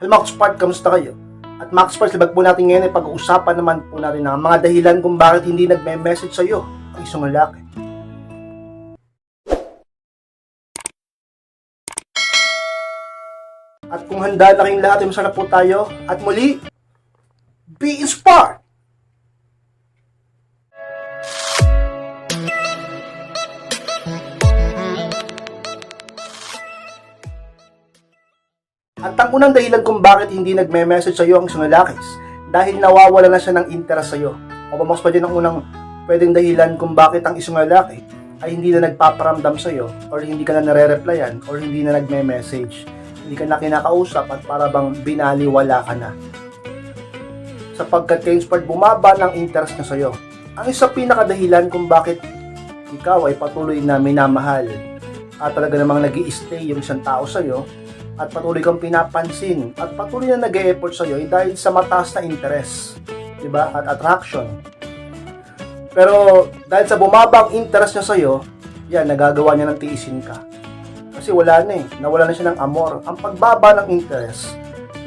Hello Max Spark, kamusta kayo? At Max Spark, libag po natin ngayon ay pag-uusapan naman po natin ang mga dahilan kung bakit hindi nagme-message sa'yo ang isang lalaki. At kung handa na kayong lahat, ay na po tayo. At muli, be inspired! At ang unang dahilan kung bakit hindi nagme-message sa'yo ang isang lalaki dahil nawawala na siya ng interest sa'yo. O ba mas pa din ang unang pwedeng dahilan kung bakit ang isang lalaki ay hindi na nagpaparamdam sa'yo or hindi ka na nare-replyan or hindi na nagme-message. Hindi ka na kinakausap at para bang binaliwala ka na. Sapagkat kay Inspired bumaba ng interest niya sa'yo. Ang isa pinakadahilan kung bakit ikaw ay patuloy na minamahal at talaga namang nag stay yung isang tao sa'yo at patuloy kang pinapansin at patuloy na nag effort sa iyo ay dahil sa mataas na interest, 'di ba? At attraction. Pero dahil sa bumabang interest niya sa iyo, yan nagagawa niya ng tiisin ka. Kasi wala na eh, nawala na siya ng amor. Ang pagbaba ng interest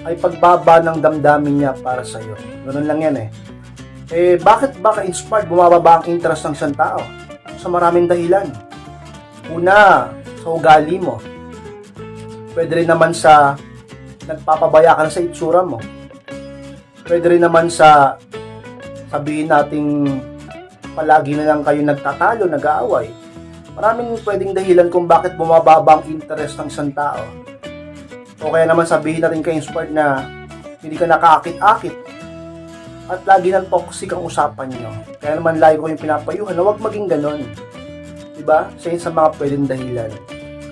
ay pagbaba ng damdamin niya para sa iyo. Ganun lang yan eh. Eh, bakit ba ka-inspired bumababa ang interest ng isang tao? Sa maraming dahilan. Una, sa ugali mo Pwede rin naman sa nagpapabaya ka na sa itsura mo. Pwede rin naman sa sabihin nating palagi na lang kayo nagtatalo, nag-aaway. Maraming pwedeng dahilan kung bakit bumababa ang interest ng isang tao. O kaya naman sabihin natin kay inspired na hindi ka nakaakit-akit at lagi ng toxic ang usapan nyo. Kaya naman lagi ko yung pinapayuhan na huwag maging ganon. Diba? Sa yun mga pwedeng dahilan.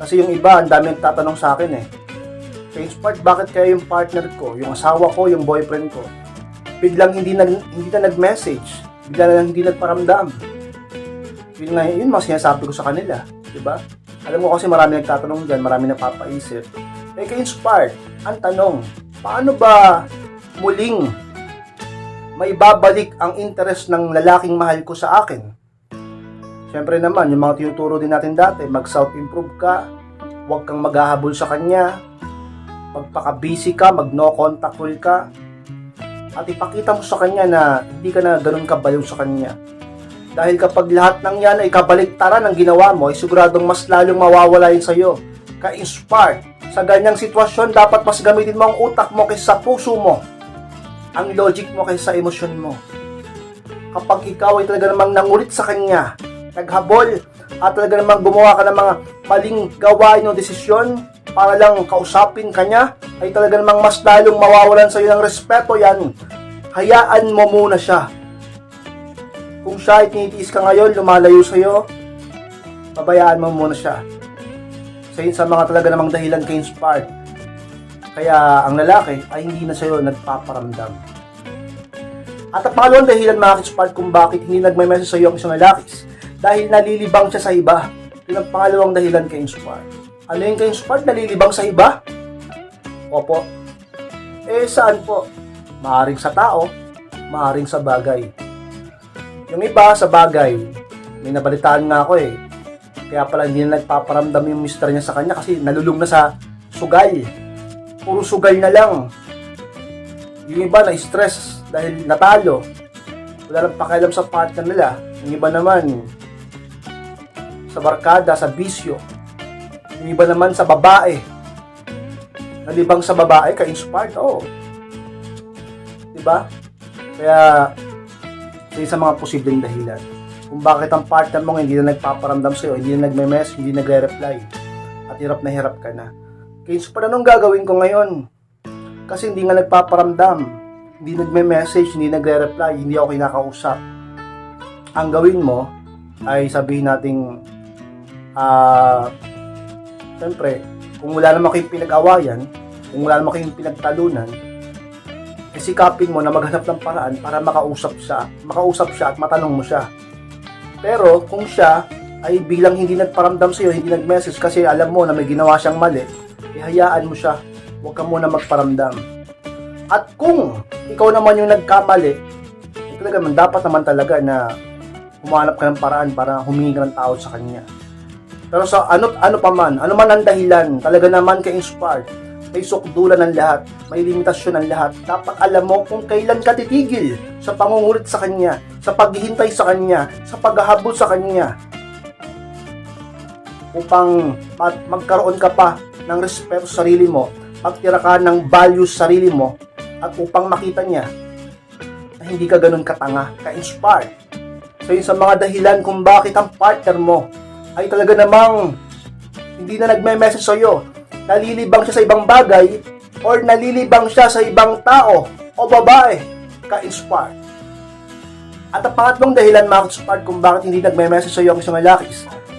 Kasi yung iba, ang dami nagtatanong sa akin eh. Change part, bakit kaya yung partner ko, yung asawa ko, yung boyfriend ko, biglang hindi nag hindi na nag-message, bigla na lang hindi nagparamdam. Yun nga, yun mga sinasabi ko sa kanila, di ba? Alam ko kasi marami nagtatanong dyan, marami napapaisip. Eh, kay Inspired, ang tanong, paano ba muling may babalik ang interest ng lalaking mahal ko sa akin? Siyempre naman, yung mga tinuturo din natin dati, mag-self-improve ka, huwag kang maghahabol sa kanya, magpaka-busy ka, mag-no contact rule ka, at ipakita mo sa kanya na hindi ka na ganun kabaliw sa kanya. Dahil kapag lahat ng yan ay kabaliktaran ng ginawa mo, ay siguradong mas lalong mawawala yun sa'yo. Ka-inspired. Sa ganyang sitwasyon, dapat mas gamitin mo ang utak mo kaysa sa puso mo. Ang logic mo kaysa sa emosyon mo. Kapag ikaw ay talaga namang nangulit sa kanya, naghabol at talaga namang gumawa ka ng mga maling gawain o desisyon para lang kausapin kanya ay talaga namang mas lalong mawawalan sa iyo ng respeto yan. Hayaan mo muna siya. Kung siya ay tinitiis ka ngayon, lumalayo sa iyo, pabayaan mo muna siya. Sa sa mga talaga namang dahilan kay inspired. Kaya ang lalaki ay hindi na sa iyo nagpaparamdam. At ang pangalawang dahilan mga kispart kung bakit hindi nagme-message sa iyo ang isang lalaki dahil nalilibang siya sa iba. Yun ang pangalawang dahilan kay Inspired. Ano yung kay Inspired? Nalilibang sa iba? Opo. Eh, saan po? Maaring sa tao, maaring sa bagay. Yung iba sa bagay, may nabalitaan nga ako eh. Kaya pala hindi na nagpaparamdam yung mister niya sa kanya kasi nalulung na sa sugal. Puro sugal na lang. Yung iba na stress dahil natalo. Wala lang pakialam sa partner nila. Yung iba naman, sa barkada, sa bisyo. Yung iba naman sa babae. Nalibang sa babae, ka-inspired, oo. Diba? Kaya, isa sa mga posibleng dahilan. Kung bakit ang partner mo hindi na nagpaparamdam sa'yo, hindi na nagme-mess, hindi nagre-reply. At hirap na hirap ka na. Kaya inspired, anong gagawin ko ngayon? Kasi hindi nga nagpaparamdam. Hindi nagme-message, hindi nagre-reply, hindi ako kinakausap. Ang gawin mo, ay sabihin nating ah, siyempre, kung wala naman kayong pinag-awayan, kung wala naman kayong pinagtalunan, eh sikapin mo na maghanap ng paraan para makausap siya, makausap siya at matanong mo siya. Pero kung siya ay bilang hindi nagparamdam sa iyo, hindi nag-message kasi alam mo na may ginawa siyang mali, ihayaan mo siya. Huwag ka muna magparamdam. At kung ikaw naman yung nagkamali, eh, talaga man, dapat naman talaga na humanap ka ng paraan para humingi ka ng tawad sa kanya. Pero sa ano ano pa man, ano man ang dahilan, talaga naman ka inspired may sukdulan ng lahat, may limitasyon ng lahat. Dapat alam mo kung kailan ka titigil sa pangungulit sa kanya, sa paghihintay sa kanya, sa paghahabol sa kanya. Upang mag- magkaroon ka pa ng respeto sa sarili mo, pagtira ka ng values sa sarili mo, at upang makita niya na hindi ka ganun katanga, ka-inspired. So yun sa mga dahilan kung bakit ang partner mo ay talaga namang hindi na nagme-message sa'yo, nalilibang siya sa ibang bagay, or nalilibang siya sa ibang tao o babae, ka-inspired. At ang pangatlong dahilan, mga ka-inspired, kung bakit hindi nagme-message sa'yo ang isang lalaki,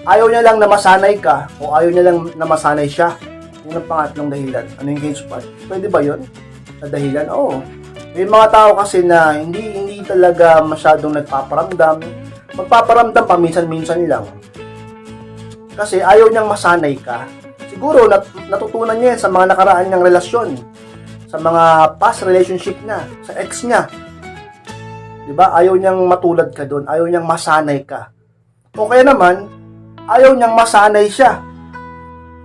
ayaw niya lang na masanay ka o ayaw niya lang na masanay siya. Yun ang pangatlong dahilan. Ano yung ka-inspired? Pwede ba yun? Na dahilan? Oo. May mga tao kasi na hindi hindi talaga masyadong nagpaparamdam. Magpaparamdam pa minsan-minsan lang. Kasi ayaw niyang masanay ka. Siguro nat- natutunan niya yan sa mga nakaraan niyang relasyon. Sa mga past relationship niya, sa ex niya. 'Di ba? Ayaw niyang matulad ka doon, ayaw niyang masanay ka. O kaya naman, ayaw niyang masanay siya.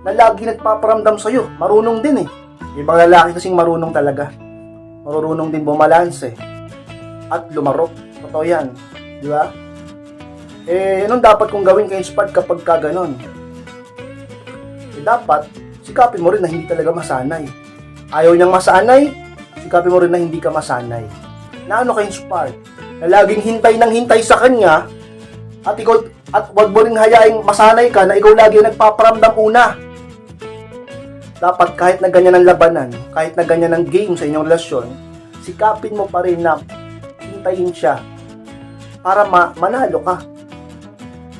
Na lagi nagpaparamdam sa iyo, marunong din eh. Ibang lalaki kasing marunong talaga. Marunong din bumalanse at lumarok. Totoo 'yan, 'di ba? Eh, anong dapat kong gawin kay Inspired kapag ka ganon? Eh, dapat, sikapin mo rin na hindi talaga masanay. Ayaw niyang masanay, sikapin mo rin na hindi ka masanay. Na ano kay Inspired? Na laging hintay ng hintay sa kanya, at ikaw, at wag mo rin hayaing masanay ka na ikaw lagi ang nagpaparamdam una. Dapat kahit na ganyan ang labanan, kahit na ganyan ang game sa inyong relasyon, sikapin mo pa rin na hintayin siya para ma- manalo ka.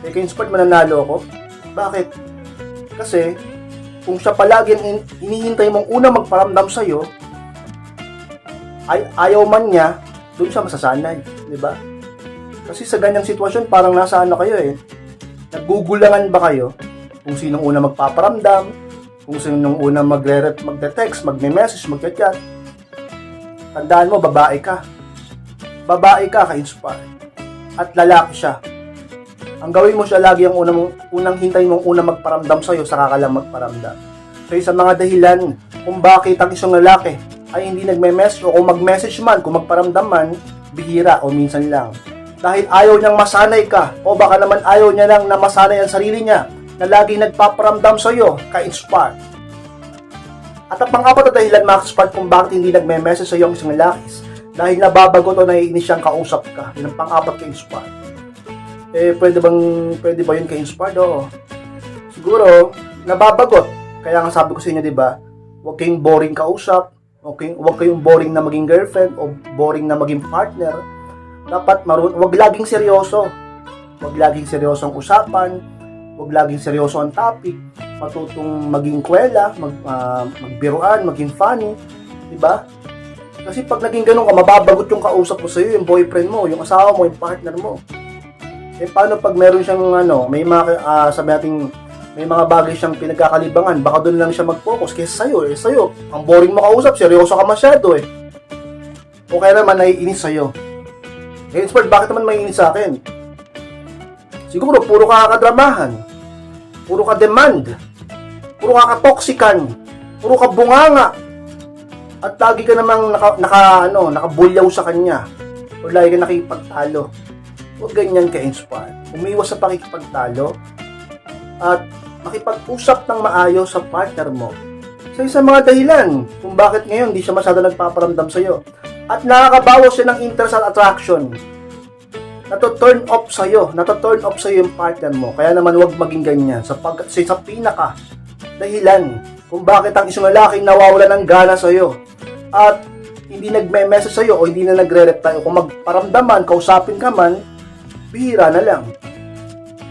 Eh, kay Inspired mananalo ako. Bakit? Kasi, kung siya palagi ang in- hinihintay mong una magparamdam sa'yo, ay ayaw man niya, doon siya masasanay. Di ba? Kasi sa ganyang sitwasyon, parang nasa ano kayo eh. Nagugulangan ba kayo kung sinong una magpaparamdam, kung sinong una magre magte-text, magme-message, magchat-chat. Tandaan mo, babae ka. Babae ka, ka-inspire. At lalaki siya. Ang gawin mo siya lagi ang unang, unang hintay mong unang magparamdam sa'yo, saka ka lang magparamdam. So, sa mga dahilan kung bakit ang isang lalaki ay hindi nagme-message o kung mag-message man, kung magparamdam man, bihira o minsan lang. Dahil ayaw niyang masanay ka o baka naman ayaw niya lang na masanay ang sarili niya na lagi nagpaparamdam sa'yo, ka-inspire. At ang pang-apat na dahilan, mga ka-inspire, kung bakit hindi nagme-message sa'yo ang isang lalaki dahil nababagot o naiinis siyang kausap ka. Yun ang pang-apat ka-inspire. Eh, pwede bang, pwede ba yun ka-inspired? Oo. Siguro, nababagot. Kaya nga sabi ko sa inyo, di ba, huwag kayong boring kausap, okay? huwag kayong boring na maging girlfriend o boring na maging partner. Dapat marun, huwag laging seryoso. Huwag laging seryoso ang usapan, huwag laging seryoso ang topic. Matutong maging kwela, mag, ah, magbiruan, maging funny, di ba? Kasi pag naging ganun ka, mababagot yung kausap mo sa'yo, yung boyfriend mo, yung asawa mo, yung partner mo. Eh paano pag meron siyang ano, may mga ah, sabi natin may mga bagay siyang pinagkakalibangan, baka doon lang siya mag-focus kaysa sa'yo. Eh sa'yo, ang boring mo kausap, seryoso ka masyado eh. O kaya naman naiinis sa'yo. Eh, Inspired, bakit naman maiinis sa akin? Siguro, puro ka kadramahan. Puro ka demand. Puro ka katoksikan. Puro ka bunganga. At lagi ka namang naka, naka, ano, nakabulyaw sa kanya. O lagi ka nakipagtalo. Huwag ganyan ka-inspire. Umiwas sa pakikipagtalo at makipag-usap ng maayos sa partner mo. Sa isang mga dahilan kung bakit ngayon di siya masyado nagpaparamdam sa'yo. At nakakabawas siya ng interest at attraction. Nato-turn off sa'yo. Nato-turn off sa'yo yung partner mo. Kaya naman huwag maging ganyan. Sa, pag, sa, pinaka dahilan kung bakit ang isang lalaki nawawala ng gana sa'yo. At hindi nagme-message sa'yo o hindi na nagre-reply o kung magparamdaman, kausapin ka man, bihira na lang.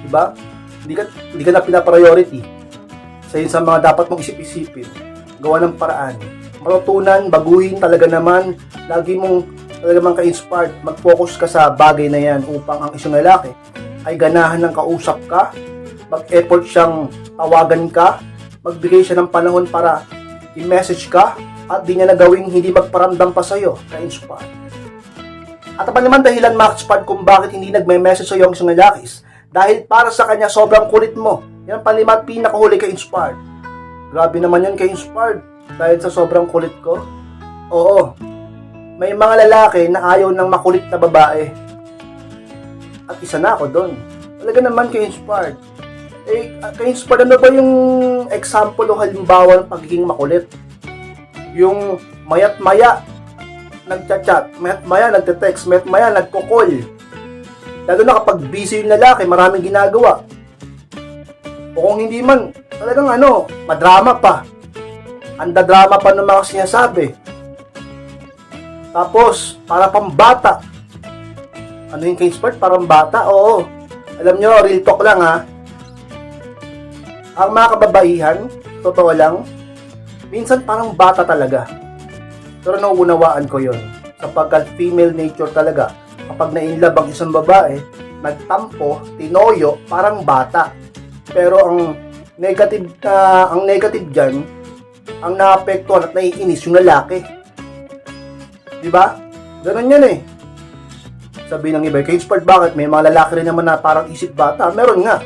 Diba? Hindi ka, hindi ka na pinapriority. Sa yun sa mga dapat mong isip-isipin. Gawa ng paraan. Matutunan, baguhin talaga naman. Lagi mong talaga mang ka-inspired. Mag-focus ka sa bagay na yan upang ang isang lalaki ay ganahan ng kausap ka. Mag-effort siyang tawagan ka. Magbigay siya ng panahon para i-message ka at di niya nagawing hindi magparamdam pa sa'yo ka-inspired. At ang naman dahilan, Max Pad, kung bakit hindi nagme-message sa isang lalaki. Dahil para sa kanya, sobrang kulit mo. Yan ang panlima pinakahuli kay Inspired. Grabe naman yan kay Inspired. Dahil sa sobrang kulit ko? Oo. May mga lalaki na ayaw ng makulit na babae. At isa na ako doon. Talaga naman ka-inspired. Eh, ka-inspired ano ba yung example o halimbawa ng pagiging makulit? Yung mayat maya nagchat-chat, mayat maya nagte-text, mayat maya nagko-call. Lalo na kapag busy yung lalaki, maraming ginagawa. O kung hindi man, talagang ano, madrama pa. Anda drama pa ng mga sinasabi. Tapos, para pang bata. Ano yung case part? Parang bata? Oo. Alam nyo, real talk lang ha. Ang mga kababaihan, totoo lang, minsan parang bata talaga. Pero nauunawaan ko yon sapagkat female nature talaga. Kapag na-inlove ang isang babae, nagtampo, tinoyo, parang bata. Pero ang negative na ang negative diyan, ang naapektuhan at naiinis yung lalaki. 'Di ba? Ganun 'yan eh. Sabi ng iba, cage part bakit? May mga lalaki rin naman na parang isip bata. Meron nga.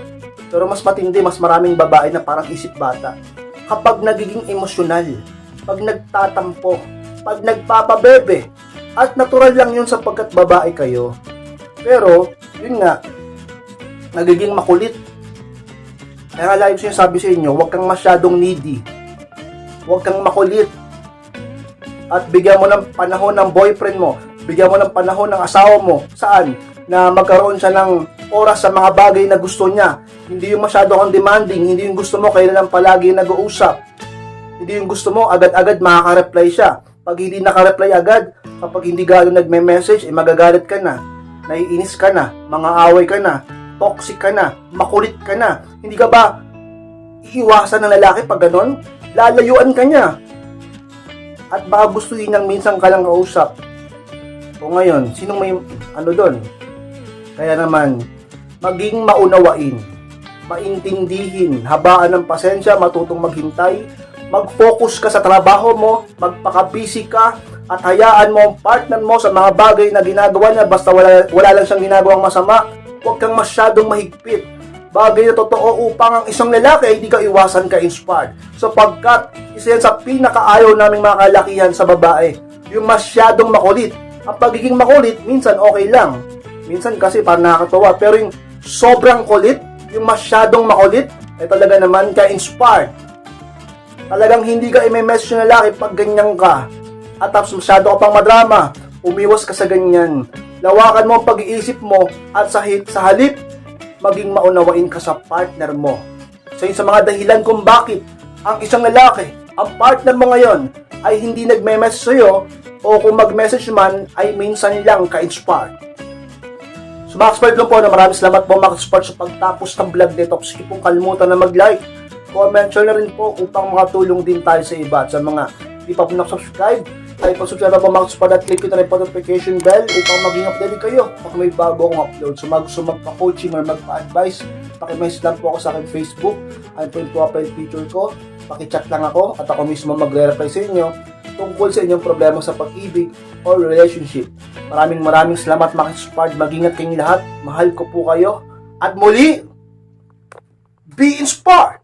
Pero mas matindi, mas maraming babae na parang isip bata. Kapag nagiging emosyonal, pag nagtatampo, pag nagpapabebe, at natural lang yun sapagkat babae kayo. Pero, yun nga, nagiging makulit. Kaya nga lagi ko sinasabi sa inyo, huwag kang masyadong needy. Huwag kang makulit. At bigyan mo ng panahon ng boyfriend mo. Bigyan mo ng panahon ng asawa mo. Saan? Na magkaroon siya ng oras sa mga bagay na gusto niya. Hindi yung masyado kang demanding. Hindi yung gusto mo kailan lang palagi nag-uusap. Hindi yung gusto mo agad-agad makaka-reply siya. Pag hindi naka-reply agad, kapag hindi gano'n nagme-message, eh magagalit ka na. Naiinis ka na. Mga away ka na. Toxic ka na. Makulit ka na. Hindi ka ba iiwasan ng lalaki pag gano'n? Lalayuan ka niya. At baka gustuhin ng minsan ka lang kausap. O ngayon, sinong may ano doon? Kaya naman, maging maunawain, maintindihin, habaan ng pasensya, matutong maghintay, mag-focus ka sa trabaho mo, magpaka-busy ka, at hayaan mo ang partner mo sa mga bagay na ginagawa niya basta wala, wala lang siyang ginagawang masama. Huwag kang masyadong mahigpit. Bagay na totoo upang ang isang lalaki ay hindi ka iwasan ka inspired. Sapagkat isa yan sa pinakaayaw naming mga kalakihan sa babae. Yung masyadong makulit. Ang pagiging makulit, minsan okay lang. Minsan kasi parang nakakatawa. Pero yung sobrang kulit, yung masyadong makulit, ay talaga naman ka-inspired. Talagang hindi ka i-message ng lalaki pag ganyan ka. At tapos masyado ka pang madrama. Umiwas ka sa ganyan. Lawakan mo ang pag-iisip mo at sa, sa halip, maging maunawain ka sa partner mo. So yun sa mga dahilan kung bakit ang isang lalaki, ang partner mo ngayon, ay hindi nagme-message sa'yo o kung mag-message man ay minsan lang ka-inspired. So mga expert lang po na maraming salamat po mga sa pagtapos ng vlog nito. Sige pong kalimutan na mag-like, comment, share na rin po upang makatulong din tayo sa iba sa mga hindi pa po nakasubscribe ay pag-subscribe na po mga expert at click nyo na notification bell upang maging updated kayo pag may bago akong upload. So mag so magpa-coaching or magpa-advise, pakimessage lang po ako sa aking Facebook. Ano po yung profile picture ko. Pakichat lang ako at ako mismo magre-reply sa inyo tungkol sa inyong problema sa pag-ibig or relationship. Maraming maraming salamat mga Spard. Mag-ingat kayong lahat. Mahal ko po kayo. At muli, be inspired!